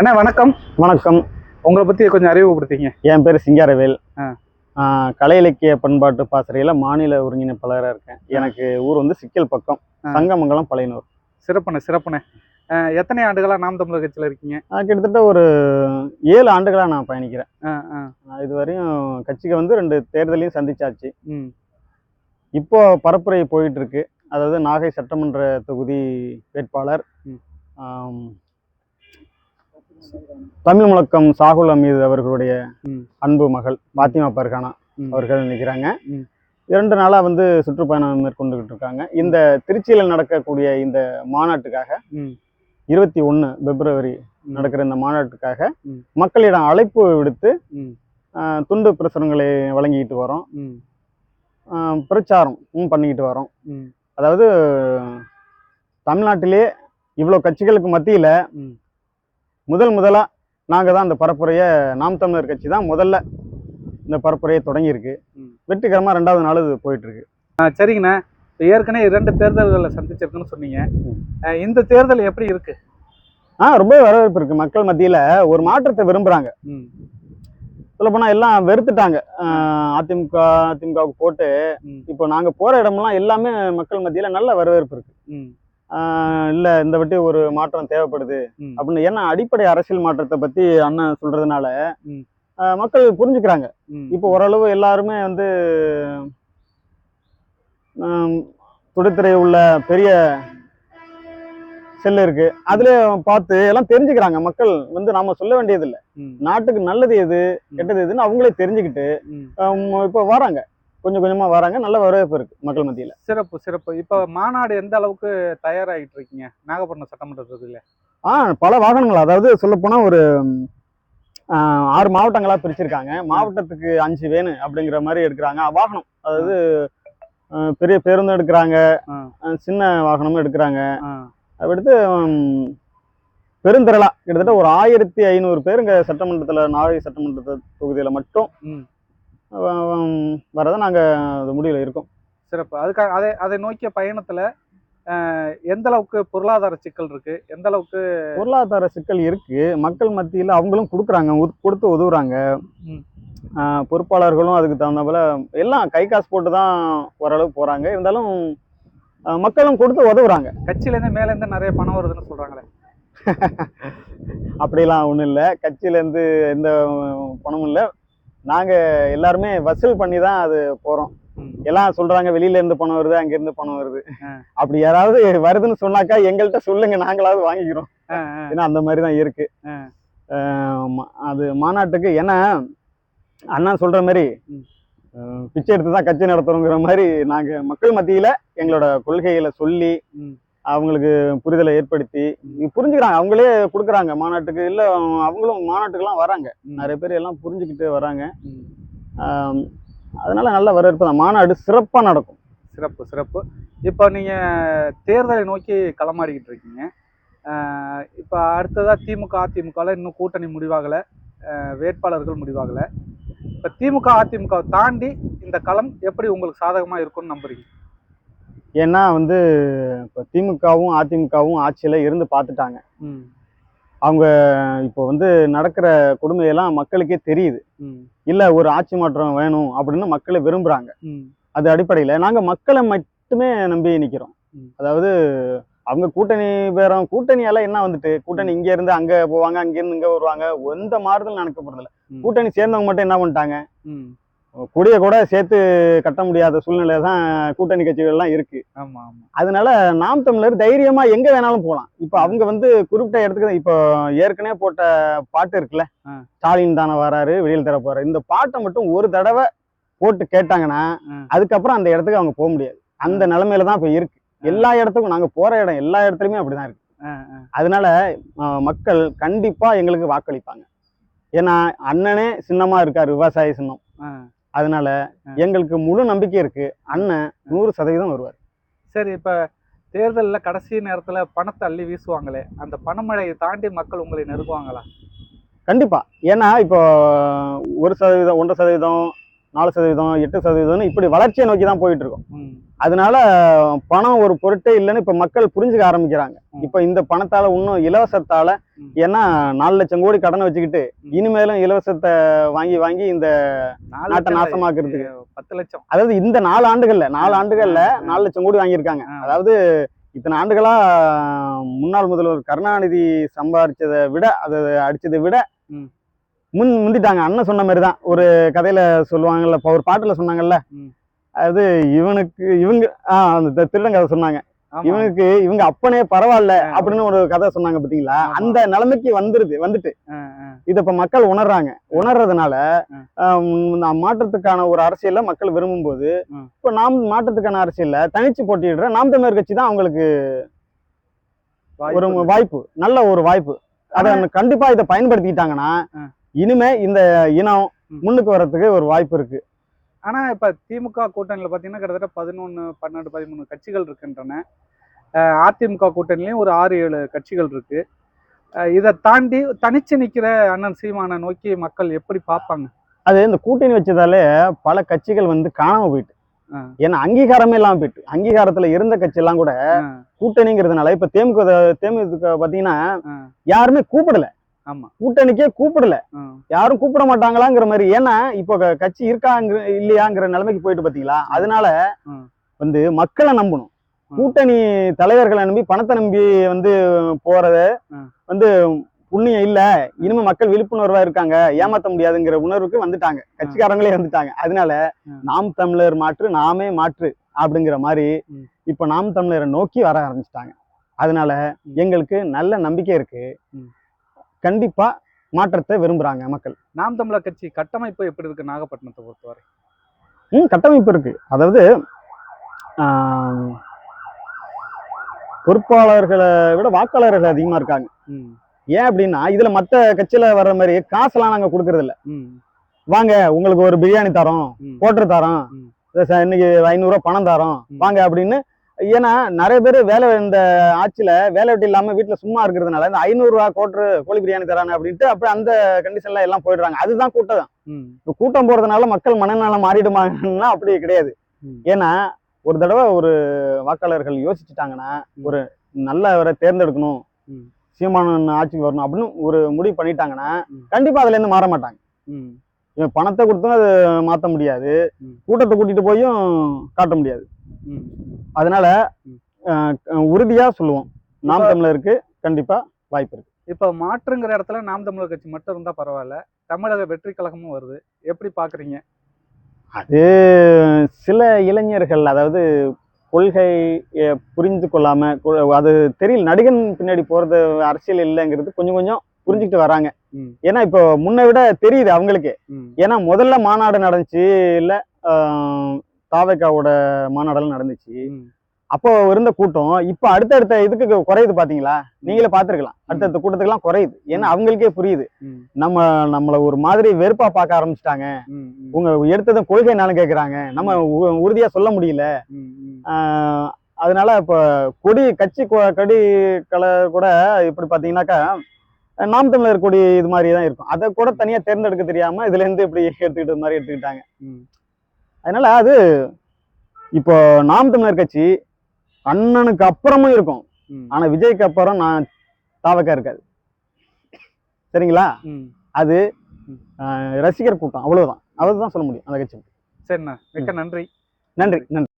அண்ணா வணக்கம். வணக்கம். உங்களை பத்தி கொஞ்சம் அறிமுகப்படுத்திங்க என் பேர் சிங்காரவேல். கலை இலக்கிய பண்பாட்டு பாசறையில் மாநில ஒருங்கிணைப்பாளராக இருக்கேன். எனக்கு ஊர் வந்து சிக்கல் பக்கம். சங்கமங்கலம் பழையனூர். சிறப்புண்ணே சிறப்புண்ணே. எத்தனை ஆண்டுகளா நாம் தமிழர் கட்சியில இருக்கீங்க? கிட்டத்தட்ட ஒரு ஏழு ஆண்டுகளாக நான் பயணிக்கிறேன். இதுவரையும் கட்சிக்கு வந்து ரெண்டு தேர்தலையும் சந்திச்சாச்சு. ம், இப்போ பரப்புரை போயிட்டு இருக்கு. அதாவது நாகை சட்டமன்ற தொகுதி வேட்பாளர் தமிழ் முழக்கம் சாகுல் அமீது அவர்களுடைய. அன்பு மகள் பாத்திமா பர்கானா. அவர்கள் நிற்கிறாங்க. இரண்டு நாளா வந்து சுற்றுப்பயணம் மேற்கொண்டுகிட்டு இருக்காங்க இந்த திருச்சியில் நடக்கக்கூடிய இந்த மாநாட்டுக்காக இருபத்தி ஒன்று பிப்ரவரி. நடக்கிற இந்த மாநாட்டுக்காக. மக்களிடம் அழைப்பு விடுத்து துண்டு பிரசுரங்களை வழங்கிக்கிட்டு வரோம் பிரச்சாரம் பண்ணிக்கிட்டு வரோம் அதாவது தமிழ்நாட்டிலே இவ்வளோ கட்சிகளுக்கு மத்தியில். முதல் முதலாக நாங்கள் தான் இந்த பரப்புரையை நாம் தமிழர் கட்சி தான் முதல்ல இந்த பரப்புரையை தொடங்கியிருக்கு. வெற்றிகரமாக ரெண்டாவது நாள் இது போயிட்டு இருக்கு அஹ், சரிங்கண்ணே. இப்ப ஏற்கனவே இரண்டு தேர்தல்களை சந்திச்சிருக்குன்னு சொன்னீங்க. இந்த தேர்தல் எப்படி இருக்கு? ஆ ரொம்ப வரவேற்பு இருக்கு. மக்கள் மத்தியில் ஒரு மாற்றத்தை விரும்புகிறாங்க ம், சொல்லப்போனால் எல்லாம் வெறுத்துட்டாங்க. அதிமுக அதிமுகவுக்கு போட்டு இப்போ நாங்கள் போகிற இடமெல்லாம் எல்லாமே மக்கள் மத்தியில் நல்ல வரவேற்பு இருக்கு. ம், இல்லை இந்த வாட்டி ஒரு மாற்றம் தேவைப்படுது. அப்படின்னு ஏன்னா அடிப்படை அரசியல் மாற்றத்தை பற்றி அண்ணன் சொல்றதுனால மக்கள் புரிஞ்சுக்கிறாங்க. இப்போ ஓரளவு எல்லாருமே வந்து துடித்துறை உள்ள பெரிய செல்லு இருக்கு. அதுல பார்த்து எல்லாம் தெரிஞ்சுக்கிறாங்க. மக்கள் வந்து நாம சொல்ல வேண்டியது இல்லை நாட்டுக்கு நல்லது எது கெட்டது எதுன்னு அவங்களே தெரிஞ்சுக்கிட்டு இப்போ வராங்க. கொஞ்சம் கொஞ்சமா வராங்க. நல்ல வரவேற்பு இருக்கு மக்கள் மத்தியில. சிறப்பு சிறப்பு. இப்ப மாநாடு எந்த அளவுக்கு தயாராகிட்டு இருக்கீங்க? நாகப்பட்டினம் சட்டமன்ற தொகுதியில. ஆ பல வாகனங்கள் அதாவது சொல்லப்போனா ஒரு ஆறு மாவட்டங்களா பிரிச்சிருக்காங்க. மாவட்டத்துக்கு அஞ்சு வேணு அப்படிங்கிற மாதிரி எடுக்கிறாங்க. வாகனம் அதாவது பெரிய பேருந்தும் எடுக்கிறாங்க. சின்ன வாகனமும் எடுக்கிறாங்க. அடுத்து பெருந்திரளா. கிட்டத்தட்ட ஒரு ஆயிரத்தி ஐநூறு பேர் இங்க சட்டமன்றத்துல நாகை சட்டமன்ற தொகுதியில மட்டும் வரதை நாங்க அது முடிவில் இருக்கோம். சிறப்பு. அதுக்காக அதை அதை நோக்கிய பயணத்துல எந்த அளவுக்கு பொருளாதார சிக்கல் இருக்கு? எந்த அளவுக்கு பொருளாதார சிக்கல் இருக்கு. மக்கள் மத்தியில் அவங்களும் கொடுக்குறாங்க. கொடுத்து உதவுறாங்க. பொறுப்பாளர்களும் அதுக்கு தகுந்தாப்புல எல்லாம் கை காசு போட்டு தான் ஓரளவு போறாங்க. இருந்தாலும் மக்களும் கொடுத்து உதவுறாங்க. கட்சியில இருந்து மேல இருந்து நிறைய பணம் வருதுன்னு சொல்றாங்களே. அப்படிலாம் ஒன்றும் இல்லை. கட்சியிலேருந்து எந்த பணமும் இல்லை. நாங்கள் எல்லாருமே வசூல் பண்ணி தான் அது போகிறோம். எல்லாம் சொல்றாங்க வெளியில இருந்து பணம் வருது அங்க இருந்து பணம் வருது. அப்படி யாராவது வருதுன்னு சொன்னாக்கா எங்கள்கிட்ட சொல்லுங்க நாங்களாவது வாங்கிக்கிறோம். ஏன்னா அந்த மாதிரி தான் இருக்கு அது மாநாட்டுக்கு ஏன்னா அண்ணா சொல்ற மாதிரி பிச்சை எடுத்து தான் கட்சி நடத்துறோங்கிற மாதிரி நாங்க மக்கள் மத்தியில எங்களோட கொள்கைகளை சொல்லி. அவங்களுக்கு புரிதலை ஏற்படுத்தி புரிஞ்சுக்கிறாங்க. அவங்களே கொடுக்குறாங்க மாநாட்டுக்கு. இல்ல அவங்களும் மாநாட்டுக்கெல்லாம் வராங்க. நிறைய பேர் எல்லாம் புரிஞ்சுக்கிட்டு வராங்க. அதனால நல்ல வரவேற்பு தான். மாநாடு சிறப்பா நடக்கும். சிறப்பு சிறப்பு. இப்போ நீங்க தேர்தலை நோக்கி களமாடிக்கிட்டு இருக்கீங்க. இப்போ அடுத்ததா திமுக அதிமுகவில் இன்னும் கூட்டணி முடிவாகலை. வேட்பாளர்கள் முடிவாகலை. இப்போ திமுக அதிமுக தாண்டி இந்த களம் எப்படி உங்களுக்கு சாதகமா இருக்கும்னு நம்புறீங்க? ஏன்னா வந்து இப்போ திமுகவும் அதிமுகவும் ஆட்சியில இருந்து பார்த்துட்டாங்க. அவங்க இப்போ வந்து நடக்கிற கொடுமையெல்லாம் மக்களுக்கே தெரியுது. இல்ல ஒரு ஆட்சி மாற்றம் வேணும் அப்படின்னு மக்களை விரும்புறாங்க. ம். அது அடிப்படையில நாங்க மக்களை மட்டுமே நம்பி நிக்கிறோம். ம். அதாவது அவங்க கூட்டணி பேரம் கூட்டணியால என்ன வந்துட்டு கூட்டணி இங்க இருந்து அங்க போவாங்க அங்க இருந்து இங்க வருவாங்க எந்த மாறுதல் நடக்க போறதில்ல. கூட்டணி சேர்ந்தவங்க மட்டும் என்ன பண்ணிட்டாங்க? கொடிய கூட சேர்த்து கட்ட முடியாத சூழ்நிலை தான் கூட்டணி கட்சிகள்லாம் இருக்கு. ஆமா ஆமா. அதனால நாம் தமிழர் தைரியமா எங்க வேணாலும் போகலாம் இப்போ அவங்க வந்து குறிப்பிட்ட இடத்துக்கு இப்போ ஏற்கனவே போட்ட பாட்டு இருக்குல்ல. ஸ்டாலின் தானே வராரு வெளியில் தர போறாரு. இந்த பாட்டை மட்டும் ஒரு தடவை போட்டு கேட்டாங்கன்னா. அதுக்கப்புறம் அந்த இடத்துக்கு அவங்க போக முடியாது. அந்த நிலைமையில தான் இப்போ இருக்கு. எல்லா இடத்துக்கும் நாங்க போற இடம் எல்லா இடத்துலயுமே அப்படிதான் இருக்கு. அதனால மக்கள் கண்டிப்பா எங்களுக்கு வாக்களிப்பாங்க. ஏன்னா அண்ணனே சின்னமா இருக்காரு விவசாய சின்னம். அதனால. எங்களுக்கு முழு நம்பிக்கை இருக்கு. அண்ணன் நூறு சதவீதம் வருவார். சரி இப்போ தேர்தலில் கடைசி நேரத்தில் பணத்தை அள்ளி வீசுவாங்களே அந்த பணமழையை தாண்டி மக்கள் உங்களை நெருங்குவாங்களா? கண்டிப்பா. ஏன்னா இப்போ ஒரு சதவீதம் ஒன்றரை சதவீதம் நாலு சதவீதம் எட்டு சதவீதம்னு இப்படி வளர்ச்சியை நோக்கி தான் போயிட்டு இருக்கோம். அதனால பணம் ஒரு பொருட்டே இல்லைன்னு இப்ப மக்கள் புரிஞ்சுக்க ஆரம்பிக்கிறாங்க. இப்ப இந்த பணத்தால இன்னும் இலவசத்தால. ஏன்னா நாலு லட்சம் கோடி கடனை வச்சுக்கிட்டு இனிமேலும் இலவசத்தை வாங்கி வாங்கி இந்த நாட்டை நாசமாக்குறதுக்கு. பத்து லட்சம் அதாவது இந்த நாலு ஆண்டுகள்ல நாலு ஆண்டுகள்ல. நாலு லட்சம் கோடி வாங்கியிருக்காங்க. அதாவது இத்தனை ஆண்டுகளா முன்னாள் முதல்வர் கருணாநிதி சம்பாரிச்சதை விட அதை அடிச்சதை விட. முன் முந்திட்டாங்க அண்ணன் சொன்ன மாதிரி தான் ஒரு கதையில சொல்லுவாங்கல்ல ஒரு பாட்டுல சொன்னாங்கல்ல. அது இவனுக்கு இவங்க ஆ அந்த திருடன் கதை சொன்னாங்க. இவனுக்கு இவங்க அப்பனே பரவாயில்ல. அப்படின்னு ஒரு கதை சொன்னாங்க பாத்தீங்களா. அந்த நிலைமைக்கு வந்துருது வந்துட்டு. இத இப்ப மக்கள் உணர்றாங்க உணர்றதுனால மாற்றத்துக்கான ஒரு அரசியல மக்கள் விரும்பும் போது. இப்ப நாம் மாற்றத்துக்கான அரசியல்ல தனிச்சு போட்டியிடுற நாம் தமிழர் கட்சி தான் அவங்களுக்கு ஒரு வாய்ப்பு நல்ல ஒரு வாய்ப்பு அதை கண்டிப்பா இதை பயன்படுத்திக்கிட்டாங்கன்னா. இனிமே இந்த இனம். முன்னுக்கு வர்றதுக்கு ஒரு வாய்ப்பு இருக்கு ஆனா இப்ப திமுக கூட்டணியில பாத்தீங்கன்னா கிட்டத்தட்ட பதினொன்னு பன்னெண்டு பதிமூணு கட்சிகள் இருக்கின்றன. அதிமுக கூட்டணிலயும் ஒரு ஆறு ஏழு கட்சிகள் இருக்கு. அஹ் இதை தாண்டி தனிச்சு நிக்கிற அண்ணன் சீமானை நோக்கி மக்கள் எப்படி பார்ப்பாங்க? அது இந்த கூட்டணி வச்சதாலே பல கட்சிகள் வந்து காணாம போயிட்டு. ஏன்னா அங்கீகாரமே இல்லாம போயிட்டு. அங்கீகாரத்துல இருந்த கட்சி எல்லாம் கூட கூட்டணிங்கிறதுனால இப்ப தேமுக தேமுக பாத்தீங்கன்னா யாருமே கூப்பிடல. கூட்டணிக்கே கூப்பிடல. யாரும் கூப்பிட மாட்டாங்களாங்கிற மாதிரி. ஏன்னா இப்போ கட்சி இருக்காங்க இல்லையாங்கிற நிலைமைக்கு போயிட்டு பாத்தீங்களா? அதனால. வந்து மக்களை நம்பணும். கூட்டணி தலைவர்களை நம்பி பணத்தை நம்பி வந்து போறத. வந்து புண்ணியம் இல்ல. இனிமே மக்கள் விழிப்புணர்வா இருக்காங்க. ஏமாத்த முடியாதுங்கிற உணர்வுக்கு வந்துட்டாங்க. கட்சிக்காரங்களே வந்துட்டாங்க. அதனால. நாம் தமிழர் மாற்று நாமே மாற்று அப்படிங்கிற மாதிரி. இப்ப நாம் தமிழரை நோக்கி வர ஆரம்பிச்சிட்டாங்க. அதனால. எங்களுக்கு நல்ல நம்பிக்கை இருக்கு. ம். கண்டிப்பா மாற்றத்தை விரும்புறாங்க மக்கள். நாம் தமிழர் கட்சி கட்டமைப்பு எப்படி இருக்கு நாகப்பட்டினத்தை பொறுத்தவரை? ம் கட்டமைப்பு இருக்கு. அதாவது பொறுப்பாளர்களை விட வாக்காளர்கள் அதிகமா இருக்காங்க. ஏன் அப்படின்னா இதுல மத்த கட்சியில வர்ற மாதிரி காசெல்லாம் நாங்க கொடுக்கறது இல்ல வாங்க உங்களுக்கு ஒரு பிரியாணி தரோம் கோட்டர் தரோம் இன்னைக்கு ஐநூறுரூவா பணம் தரோம். வாங்க அப்படின்னு ஏன்னா நிறைய பேர் வேலை இந்த ஆட்சியில வேலை வெட்டி இல்லாம வீட்டுல சும்மா இருக்கிறதுனால இந்த ஐநூறுரூவா கோட்டர் கோழி பிரியாணி தராங்க அப்படின்ட்டு அப்ப அந்த கண்டிஷன்ல எல்லாம் போயிடுறாங்க அதுதான் கூட்டம் இப்ப கூட்டம் போறதுனால மக்கள் மனநலம் மாறிடுமாங்கன்னா அப்படி கிடையாது. ஏன்னா ஒரு தடவை ஒரு வாக்காளர்கள் யோசிச்சுட்டாங்கன்னா. ஒரு நல்லவரை தேர்ந்தெடுக்கணும். சீமானன் ஆட்சிக்கு வரணும் அப்படின்னு ஒரு முடிவு பண்ணிட்டாங்கன்னா. கண்டிப்பா அதுல இருந்து மாற மாட்டாங்க பணத்தை கொடுத்தும் அது மாத்த முடியாது. கூட்டத்தை கூட்டிட்டு போயும் காட்ட முடியாது. அதனால உறுதியா சொல்லுவோம். நாம் தமிழருக்கு கண்டிப்பா வாய்ப்பு இருக்கு. இப்ப மாற்றுங்கிற இடத்துல நாம் தமிழர் கட்சி மட்டும் இருந்தா பரவாயில்ல. தமிழக வெற்றி கழகமும் வருது. எப்படி பாக்குறீங்க? அது சில இளைஞர்கள் அதாவது கொள்கையை புரிந்து கொள்ளாம அது தெரியல. நடிகன் பின்னாடி போறது அரசியல் இல்லைங்கிறது கொஞ்சம் கொஞ்சம் புரிஞ்சுக்கிட்டு வராங்க. ஏன்னா இப்போ முன்னை விட தெரியுது அவங்களுக்கு. ஏன்னா முதல்ல மாநாடு நடந்துச்சு இல்ல தாவேக்காவோட மாநாடெல்லாம் நடந்துச்சு. அப்போ இருந்த கூட்டம் இப்போ அடுத்தடுத்த இதுக்கு குறையுது பாத்தீங்களா? நீங்களே பார்த்திருக்கலாம் அடுத்தடுத்த கூட்டத்துக்குலாம் குறையுது. ஏன்னா அவங்களுக்கே புரியுது. நம்ம நம்மள ஒரு மாதிரி வெறுப்பா பார்க்க ஆரம்பிச்சிட்டாங்க. உங்க எடுத்தது கொள்கைனாலும் கேக்குறாங்க. நம்ம உறுதியா சொல்ல முடியல. அதனால இப்போ கொடி கட்சி கொடி கலர் கூட இப்படி பாத்தீங்கன்னாக்கா நாம் தமிழர் கொடி இது மாதிரி தான் இருக்கும். அதை கூட தனியா தேர்ந்தெடுக்க தெரியாம இதுல இருந்து இப்படி எடுத்துக்கிட்ட மாதிரி எடுத்துக்கிட்டாங்க. அதனால அது இப்போ நாம் தமிழர் கட்சி அண்ணனுக்கு அப்புறமும் இருக்கும். ம், ஆனா விஜய்க்கு அப்புறம் நான் தாவக்கா இருக்காது. சரிங்களா. அது ரசிகர் கூட்டம். அவ்வளவுதான். அவ்வளவுதான் சொல்ல முடியும் அந்த கட்சி சரிண்ணா. மிக்க நன்றி. நன்றி. நன்றி.